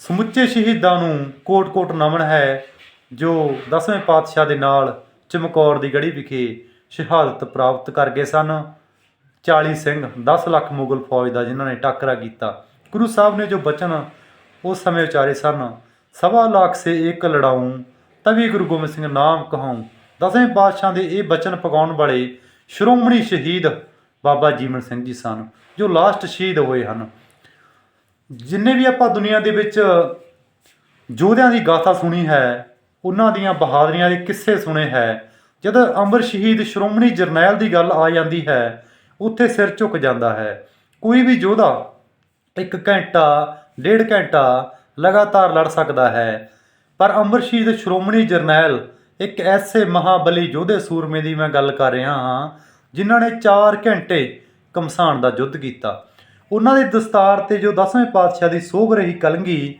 ਸਮੁੱਚੇ ਸ਼ਹੀਦਾਂ ਨੂੰ ਕੋਟ-ਕੋਟ ਨਮਨ ਹੈ, ਜੋ ਦਸਵੇਂ ਪਾਤਸ਼ਾਹ ਦੇ ਨਾਲ ਚਮਕੌਰ ਦੀ ਗੜੀ ਵਿਖੇ ਸ਼ਹਾਦਤ ਪ੍ਰਾਪਤ ਕਰ ਗਏ ਸਨ। 40 ਸਿੰਘ 10 ਲੱਖ ਮੁਗਲ ਫੌਜ ਦਾ ਜਿਨ੍ਹਾਂ ਨੇ ਟਾਕਰਾ ਕੀਤਾ। ਗੁਰੂ ਸਾਹਿਬ ਨੇ ਜੋ ਬਚਨ ਉਸ ਸਮੇਂ ਉਚਾਰੇ ਸਨ, ਸਵਾ ਲੱਖ ਸੇ ਇੱਕ ਲੜਾਊਂ ਤਵੀ ਗੁਰੂ ਗੋਬਿੰਦ ਸਿੰਘ ਨਾਮ ਕਹਾਉਂ। ਦਸਵੇਂ ਪਾਤਸ਼ਾਹ ਦੇ ਇਹ ਬਚਨ ਪਗਾਉਣ ਵਾਲੇ ਸ਼੍ਰੋਮਣੀ ਸ਼ਹੀਦ ਬਾਬਾ ਜੀਵਨ ਸਿੰਘ ਜੀ ਸਨ, ਜੋ ਲਾਸਟ ਸ਼ਹੀਦ ਹੋਏ ਹਨ। ਜਿੰਨੇ ਵੀ ਆਪਾਂ ਦੁਨੀਆ ਦੇ ਵਿੱਚ ਯੋਧਿਆਂ ਦੀ ਗਾਥਾ ਸੁਣੀ ਹੈ, ਉਹਨਾਂ ਦੀਆਂ ਬਹਾਦਰੀਆਂ ਦੇ ਕਿੱਸੇ ਸੁਣੇ ਹੈ, ਜਦ ਅੰਮ੍ਰਿਤ ਸ਼ਹੀਦ ਸ਼੍ਰੋਮਣੀ ਜਰਨੈਲ ਦੀ ਗੱਲ ਆ ਜਾਂਦੀ ਹੈ, ਉੱਥੇ ਸਿਰ ਝੁਕ ਜਾਂਦਾ ਹੈ। ਕੋਈ ਵੀ ਯੋਧਾ ਇੱਕ ਘੰਟਾ, ਡੇਢ ਘੰਟਾ ਲਗਾਤਾਰ ਲੜ ਸਕਦਾ ਹੈ। ਪਰ ਅੰਮ੍ਰਿਤ ਸ਼ਹੀਦ ਸ਼੍ਰੋਮਣੀ ਜਰਨੈਲ ਇੱਕ ਐਸੇ ਮਹਾਬਲੀ ਯੋਧੇ ਸੂਰਮੇ ਦੀ ਮੈਂ ਗੱਲ ਕਰ ਰਿਹਾ ਹਾਂ, ਜਿਨ੍ਹਾਂ ਨੇ 4 ਘੰਟੇ ਕਮਸਾਨ ਦਾ ਯੁੱਧ ਕੀਤਾ। ਉਹਨਾਂ ਦੇ ਦਸਤਾਰ ਤੇ ਜੋ 10ਵੇਂ ਪਾਤਸ਼ਾਹ ਦੀ ਸੋਭ ਰਹੀ ਕਲੰਗੀ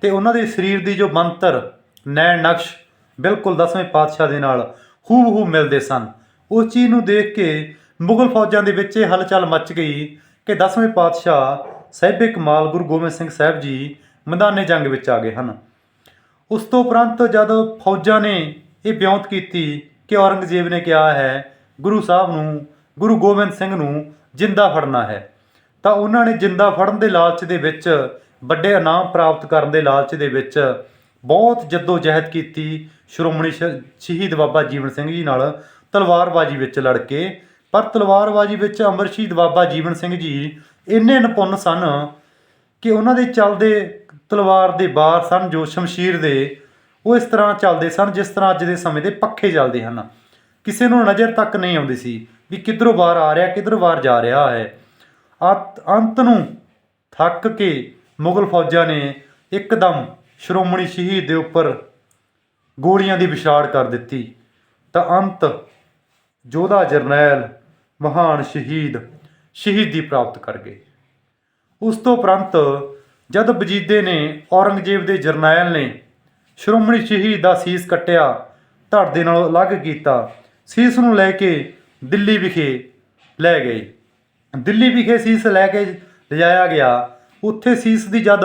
ਤੇ ਉਹਨਾਂ ਦੇ ਸਰੀਰ ਦੀ ਜੋ ਮੰਤਰ, ਨੈਣ ਨਕਸ਼ ਬਿਲਕੁਲ 10ਵੇਂ ਪਾਤਸ਼ਾਹ ਦੇ ਨਾਲ ਹੂਬਹੂ ਮਿਲਦੇ ਸਨ। ਉਸ ਚੀਜ਼ ਨੂੰ ਦੇਖ ਕੇ ਮੁਗਲ ਫੌਜਾਂ ਦੇ ਵਿੱਚ ਇਹ ਹਲਚਲ ਮਚ ਗਈ ਕਿ 10ਵੇਂ ਪਾਤਸ਼ਾਹ ਸਾਹਿਬੇ ਕਮਾਲ ਗੁਰੂ ਗੋਬਿੰਦ ਸਿੰਘ ਸਾਹਿਬ ਜੀ ਮੈਦਾਨੇ ਜੰਗ ਵਿੱਚ ਆ ਗਏ ਹਨ। ਉਸ ਤੋਂ ਉਪਰੰਤ ਜਦ ਫੌਜਾਂ ਨੇ ਇਹ ਬਿਉਂਤ ਕੀਤੀ ਕਿ ਔਰੰਗਜ਼ੇਬ ਨੇ ਕਿਹਾ ਹੈ, ਗੁਰੂ ਸਾਹਿਬ ਨੂੰ, ਗੁਰੂ ਗੋਬਿੰਦ ਸਿੰਘ ਨੂੰ ਜਿੰਦਾ ਫੜਨਾ ਹੈ। ਤਾਂ ਉਹਨਾਂ ਨੇ ਜਿੰਦਾ ਫੜਨ ਦੇ ਲਾਲਚ ਦੇ ਵਿੱਚ, ਵੱਡੇ ਇਨਾਮ ਪ੍ਰਾਪਤ ਕਰਨ ਦੇ ਲਾਲਚ ਦੇ ਵਿੱਚ ਬਹੁਤ ਜੱਦੋ ਜਹਿਦ ਕੀਤੀ ਸ਼੍ਰੋਮਣੀ ਸ਼ਹੀਦ ਬਾਬਾ ਜੀਵਨ ਸਿੰਘ ਜੀ ਨਾਲ ਤਲਵਾਰਬਾਜ਼ੀ ਵਿੱਚ ਲੜ ਕੇ। ਪਰ ਤਲਵਾਰਬਾਜ਼ੀ ਵਿੱਚ ਅਮਰ ਸ਼ਹੀਦ ਬਾਬਾ ਜੀਵਨ ਸਿੰਘ ਜੀ ਇੰਨੇ ਨਿਪੁੰਨ ਸਨ ਕਿ ਉਹਨਾਂ ਦੇ ਚੱਲਦੇ ਤਲਵਾਰ ਦੇ ਬਾਰ ਸਨ, ਜੋ ਸ਼ਮਸ਼ੀਰ ਦੇ, ਉਹ ਇਸ ਤਰ੍ਹਾਂ ਚੱਲਦੇ ਸਨ ਜਿਸ ਤਰ੍ਹਾਂ ਅੱਜ ਦੇ ਸਮੇਂ ਦੇ ਪੱਖੇ ਚੱਲਦੇ ਹਨ। ਕਿਸੇ ਨੂੰ ਨਜ਼ਰ ਤੱਕ ਨਹੀਂ ਆਉਂਦੀ ਸੀ ਵੀ ਕਿੱਧਰੋਂ ਬਾਹਰ ਆ ਰਿਹਾ, ਕਿੱਧਰੋਂ ਬਾਹਰ ਜਾ ਰਿਹਾ ਹੈ। ਅਤ- ਅੰਤ ਨੂੰ ਥੱਕ ਕੇ ਮੁਗਲ ਫੌਜਾਂ ਨੇ ਇੱਕਦਮ ਸ਼੍ਰੋਮਣੀ ਸ਼ਹੀਦ ਦੇ ਉੱਪਰ ਗੋਲੀਆਂ ਦੀ ਵਿਛਾੜ ਕਰ ਦਿੱਤੀ। ਤਾਂ ਅੰਤ ਯੋਧਾ ਜਰਨੈਲ ਮਹਾਨ ਸ਼ਹੀਦ ਸ਼ਹੀਦੀ ਪ੍ਰਾਪਤ ਕਰ ਗਏ। ਉਸ ਤੋਂ ਉਪਰੰਤ ਜਦ ਬਜੀਦੇ ਨੇ ਔਰੰਗਜ਼ੇਬ ਦੇ ਜਰਨੈਲ ਨੇ ਸ਼੍ਰੋਮਣੀ ਸ਼ਹੀਦ ਦਾ ਸੀਸ ਕੱਟਿਆ, ਧੜ ਦੇ ਨਾਲ ਅਲੱਗ ਕੀਤਾ, ਸੀਸ ਨੂੰ ਲੈ ਕੇ ਦਿੱਲੀ ਵਿਖੇ ਲੈ ਗਏ। ਦਿੱਲੀ ਵਿਖੇ ਸੀਸ ਲੈ ਕੇ ਲਿਜਾਇਆ ਗਿਆ। ਉੱਥੇ ਸੀਸ ਦੀ ਜਦ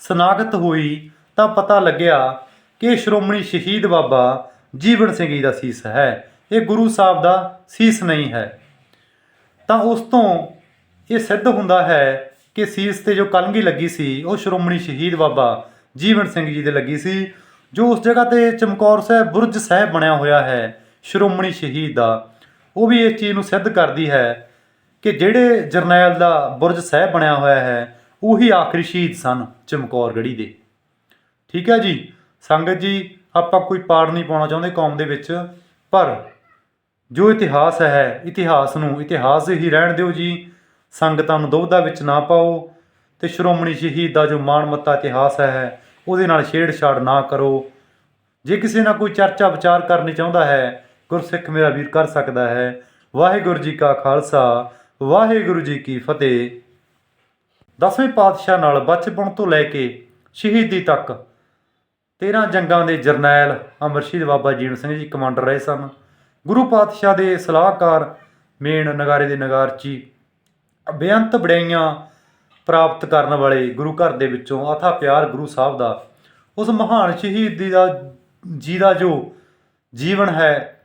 ਸਨਾਖਤ ਹੋਈ ਤਾਂ ਪਤਾ ਲੱਗਿਆ ਕਿ ਸ਼੍ਰੋਮਣੀ ਸ਼ਹੀਦ ਬਾਬਾ ਜੀਵਨ ਸਿੰਘ ਜੀ ਦਾ ਸੀਸ ਹੈ। ਇਹ ਗੁਰੂ ਸਾਹਿਬ ਦਾ ਸੀਸ ਨਹੀਂ ਹੈ। ਤਾਂ ਉਸ ਤੋਂ ਇਹ ਸਿੱਧ ਹੁੰਦਾ ਹੈ ਕਿ ਸੀਸ ਤੇ ਜੋ ਕਲਗੀ ਲੱਗੀ ਸੀ, ਉਹ ਸ਼੍ਰੋਮਣੀ ਸ਼ਹੀਦ ਬਾਬਾ ਜੀਵਨ ਸਿੰਘ ਜੀ ਦੇ ਲੱਗੀ ਸੀ, ਜੋ ਉਸ ਜਗ੍ਹਾ ਤੇ ਚਮਕੌਰ ਸਾਹਿਬ ਬੁਰਜ ਸਾਹਿਬ ਬਣਿਆ ਹੋਇਆ ਹੈ, ਸ਼੍ਰੋਮਣੀ ਸ਼ਹੀਦ ਦਾ। ਉਹ ਵੀ ਇਸ ਚੀਜ਼ ਨੂੰ ਸਿੱਧ ਕਰਦੀ ਹੈ ਕਿ ਜਿਹੜੇ ਜਰਨੈਲ ਦਾ ਬੁਰਜ ਸਾਹਿਬ ਬਣਿਆ ਹੋਇਆ ਹੈ, ਉਹੀ ਆਖਰੀ ਸ਼ਹੀਦ ਸਨ ਚਮਕੌਰ ਗੜੀ ਦੇ। ਠੀਕ ਹੈ ਜੀ? ਸੰਗਤ ਜੀ, ਆਪਾਂ ਕੋਈ ਪਾੜ ਨਹੀਂ ਪਾਉਣਾ ਚਾਹੁੰਦੇ ਕੌਮ ਦੇ ਵਿੱਚ, ਪਰ ਜੋ ਇਤਿਹਾਸ ਹੈ, ਇਤਿਹਾਸ ਨੂੰ ਇਤਿਹਾਸ ਹੀ ਰਹਿਣ ਦਿਓ ਜੀ। ਸੰਗਤਾਂ ਨੂੰ ਦੁਬਧਾ ਵਿੱਚ ਨਾ ਪਾਓ ਤੇ ਸ਼੍ਰੋਮਣੀ ਸ਼ਹੀਦ ਦਾ ਜੋ ਮਾਣਮੱਤਾ ਇਤਿਹਾਸ ਹੈ, ਉਹਦੇ ਨਾਲ ਛੇੜਛਾੜ ਨਾ ਕਰੋ। ਜੇ ਕਿਸੇ ਨਾਲ ਕੋਈ ਚਰਚਾ ਵਿਚਾਰ ਕਰਨੀ ਚਾਹੁੰਦਾ ਹੈ, ਗੁਰਸਿੱਖ ਮੇਰਾ ਵੀਰ ਕਰ ਸਕਦਾ ਹੈ। ਵਾਹਿਗੁਰੂ ਜੀ ਕਾ ਖਾਲਸਾ ਵਾਹਿਗੁਰੂ ਜੀ ਕੀ ਫਤਿਹ। ਦਸਵੇਂ ਪਾਤਸ਼ਾਹ ਨਾਲ ਬਚਪਨ ਤੋਂ ਲੈ ਕੇ ਸ਼ਹੀਦੀ ਤੱਕ 13 ਜੰਗਾਂ ਦੇ ਜਰਨੈਲ ਅਮਰ ਬਾਬਾ ਜੀਵਨ ਸਿੰਘ ਜੀ ਕਮਾਂਡਰ ਰਹੇ ਸਨ। ਗੁਰੂ ਪਾਤਸ਼ਾਹ ਦੇ ਸਲਾਹਕਾਰ ਮੇਨ ਨਗਾਰੇ ਦੇ ਨਗਾਰਚੀ ਬੇਅੰਤ ਬੜਾਈਆਂ ਪ੍ਰਾਪਤ ਕਰਨ ਵਾਲੇ ਗੁਰੂ ਘਰ ਦੇ ਵਿੱਚੋਂ ਅਥਾ ਪਿਆਰ ਗੁਰੂ ਸਾਹਿਬ ਦਾ ਉਸ ਮਹਾਨ ਸ਼ਹੀਦੀ ਦਾ ਜੀ ਦਾ ਜੋ ਜੀਵਨ ਹੈ,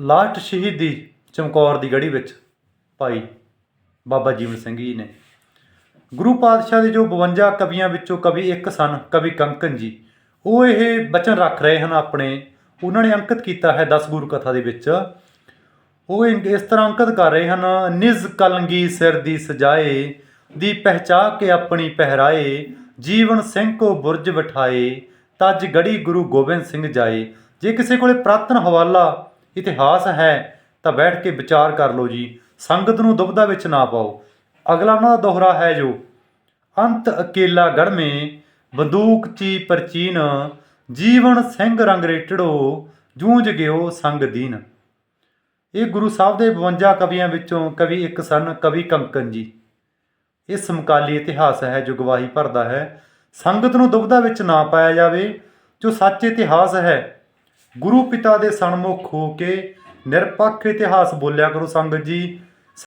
ਲਾਸਟ ਸ਼ਹੀਦੀ ਚਮਕੌਰ ਦੀ ਗੜੀ ਵਿੱਚ ਭਾਈ ਬਾਬਾ ਜੀਵਨ ਸਿੰਘ ਜੀ ਨੇ। ਗੁਰੂ ਪਾਤਸ਼ਾਹ ਦੇ ਜੋ 52 ਕਵੀਆਂ ਵਿੱਚੋਂ ਕਵੀ ਇੱਕ ਸਨ, ਕਵੀ ਕੰਕਨ ਜੀ। ਉਹ ਇਹ ਬਚਨ ਰੱਖ ਰਹੇ ਹਨ ਆਪਣੇ। ਉਹਨਾਂ ਨੇ ਅੰਕਿਤ ਕੀਤਾ ਹੈ 10 ਗੁਰੂ ਕਥਾ ਦੇ ਵਿੱਚ। ਉਹ ਇਸ ਤਰ੍ਹਾਂ ਅੰਕਿਤ ਕਰ ਰਹੇ ਹਨ, ਨਿਜ ਕਲੰਗੀ ਸਿਰ ਦੀ ਸਜਾਏ, ਦੀ ਪਹਿਚਾ ਕੇ ਆਪਣੀ ਪਹਿਰਾਏ, ਜੀਵਨ ਸਿੰਘ ਕੋ ਬੁਰਜ ਬਿਠਾਏ, ਤਜ ਗੜੀ ਗੁਰੂ ਗੋਬਿੰਦ ਸਿੰਘ ਜਾਏ। ਜੇ ਕਿਸੇ ਕੋਲੇ ਪ੍ਰਾਤਨ ਹਵਾਲਾ ਇਤਿਹਾਸ ਹੈ, ਤਾਂ ਬੈਠ ਕੇ ਵਿਚਾਰ ਕਰ ਲਓ ਜੀ। ਸੰਗਤ ਨੂੰ ਦੁਬਧਾ ਵਿੱਚ ਨਾ ਪਾਓ। ਅਗਲਾ ਉਹਨਾਂ ਦਾ ਦੋਹਰਾ ਹੈ ਜੋ, ਅੰਤ ਅਕੇਲਾ ਗੜਮੇ ਬੰਦੂਕ ਚੀ ਪਰਚੀਨ, ਜੀਵਨ ਸਿੰਘ ਰੰਗ ਰੇਟੜੋ, ਜੂਝ ਗਿਓ ਸੰਗ ਦੀਨ। ਇਹ ਗੁਰੂ ਸਾਹਿਬ ਦੇ 52 ਕਵੀਆਂ ਵਿੱਚੋਂ ਕਵੀ ਇੱਕ ਸਨ, ਕਵੀ ਕੰਕਨ ਜੀ। ਇਹ ਸਮਕਾਲੀ ਇਤਿਹਾਸ ਹੈ ਜੋ ਗਵਾਹੀ ਭਰਦਾ ਹੈ, ਸੰਗਤ ਨੂੰ ਦੁਬਧਾ ਵਿੱਚ ਨਾ ਪਾਇਆ ਜਾਵੇ, ਜੋ ਸੱਚ ਇਤਿਹਾਸ ਹੈ। ਗੁਰੂ ਪਿਤਾ ਦੇ ਸਨਮੁਖ ਹੋ ਕੇ ਨਿਰਪੱਖ ਇਤਿਹਾਸ ਬੋਲਿਆ ਕਰੋ ਸੰਗਤ ਜੀ।